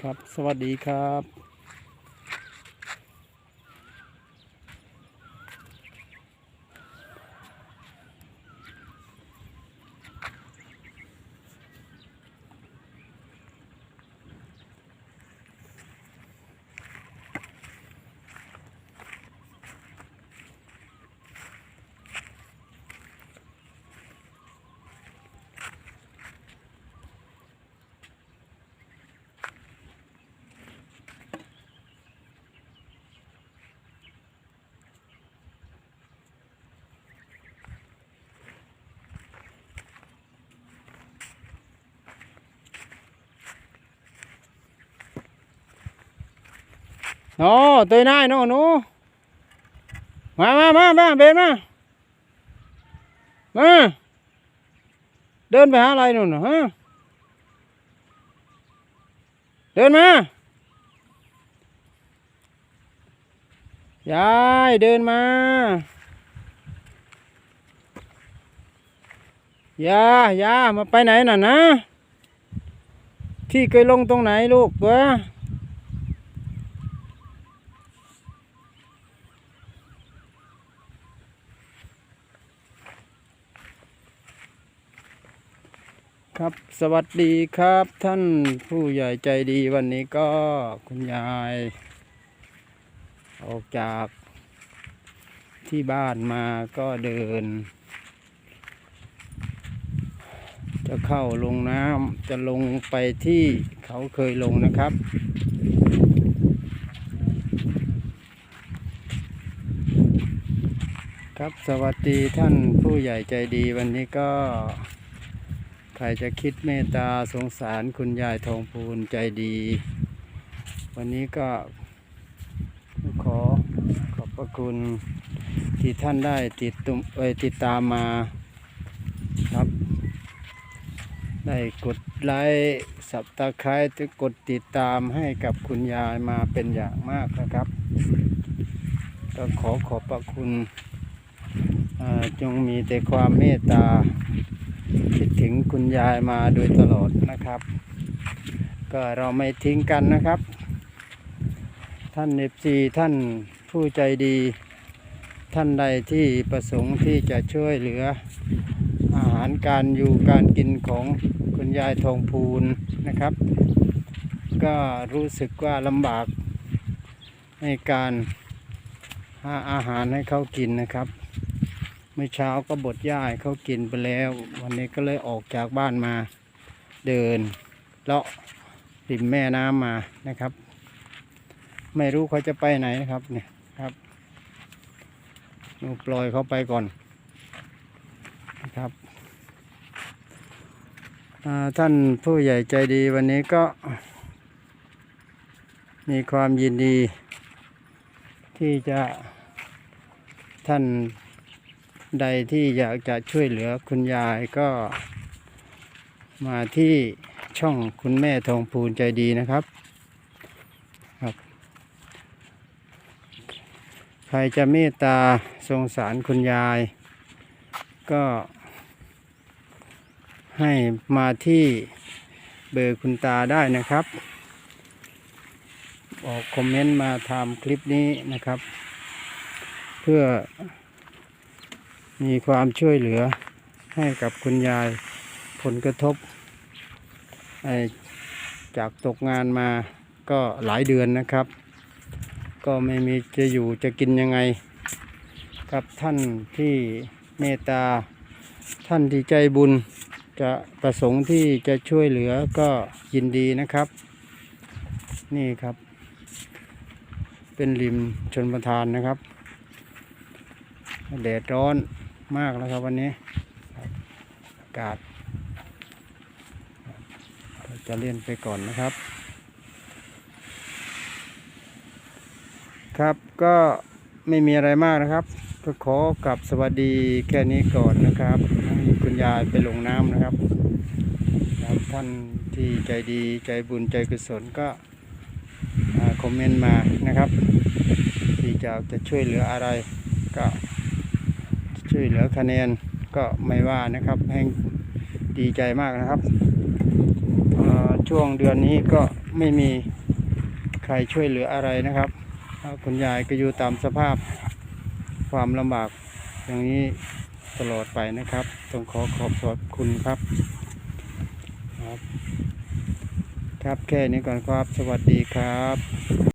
ครับ สวัสดีครับ โอ้เตยนายน้องหนูมามามามาเบนมามาเดินไปหาอะไรนู่นฮะเดินมายายเดินมายายามาไปไหนน่ะนะ ที่เคยลงตรงไหนลูกวะ ครับ สวัสดีครับท่านผู้ใหญ่ใจดีวันนี้ก็คุณยาย ออกจากที่บ้านมาก็เดิน จะเข้าลงน้ำจะลงไปที่เขาเคยลงนะครับครับสวัสดีท่านผู้ใหญ่ใจดีวันนี้ก็ ครจะคิดเมตตาสงสารคุณยายทองพูนใจดี วันนี้ก็ขอขอบพระคุณที่ท่านได้ติดตุมเอติดตามมาครับ ได้กดไลค์สับตะไคร้กดติดตามให้กับคุณยายมาเป็นอย่างมากนะครับ ก็ขอขอบพระคุณจงมีแต่ความเมตตา คิดถึงคุณยายมาโดยตลอดนะครับ ก็เราไม่ทิ้งกันนะครับ ท่านเอฟซีท่านผู้ใจดี ท่านใดที่ประสงค์ที่จะช่วยเหลือ อาหารการอยู่การกินของคุณยายทองพูนนะครับ ก็รู้สึกว่าลำบากในการหาอาหารให้เขากินนะครับ มื่อเช้าก็บดหญ้าให้เขากินไปแล้ว วันนี้ก็เลยออกจากบ้านมาเดินเลาะริมแม่น้ำมานะครับ ไม่รู้เขาจะไปไหนนะครับเนี่ยครับหนูปล่อยเขาไปก่อนนะครับท่านผู้ใหญ่ใจดีวันนี้ก็ มีความยินดี ที่จะท่าน ใดที่อยากจะช่วยเหลือคุณยายก็ มาที่ช่องคุณแม่ทองพูนใจดีนะครับครับ ใครจะเมตตาสงสารคุณยาย ก็ ให้มาที่เบอร์คุณตาได้นะครับ ออกคอมเมนต์มาทำคลิปนี้นะครับ เพื่อ มีความช่วยเหลือให้กับคุณยายผลกระทบจากตกงานมาก็หลายเดือนนะครับ ก็ไม่มีจะอยู่จะกินยังไง กับท่านที่เมตตา ท่านที่ใจบุญจะประสงค์ที่จะช่วยเหลือก็ยินดีนะครับ นี่ครับ เป็นริมชนประทานนะครับแดดร้อน มากแล้วครับวันนี้อากาศเราจะเล่นไปก่อนนะครับ ครับก็ไม่มีอะไรมากนะครับ ก็ขอกลับสวัสดีแค่นี้ก่อนนะครับให้คุณยายไปลงน้ำนะครับท่านที่ใจดีใจบุญใจกุศลก็คอมเมนต์มานะครับ ที่จะจะช่วยเหลืออะไรก็ ช่วยเหลือคะแนนก็ไม่ว่านะครับแห่งดีใจมากนะครับ ช่วงเดือนนี้ก็ไม่มีใครช่วยเหลืออะไรนะครับคุณยายก็อยู่ตามสภาพความลำบากอย่างนี้ตลอดไปนะครับ ต้องขอขอบขอบคุณครับ ครับ ครับแค่นี้ก่อนครับ สวัสดีครับ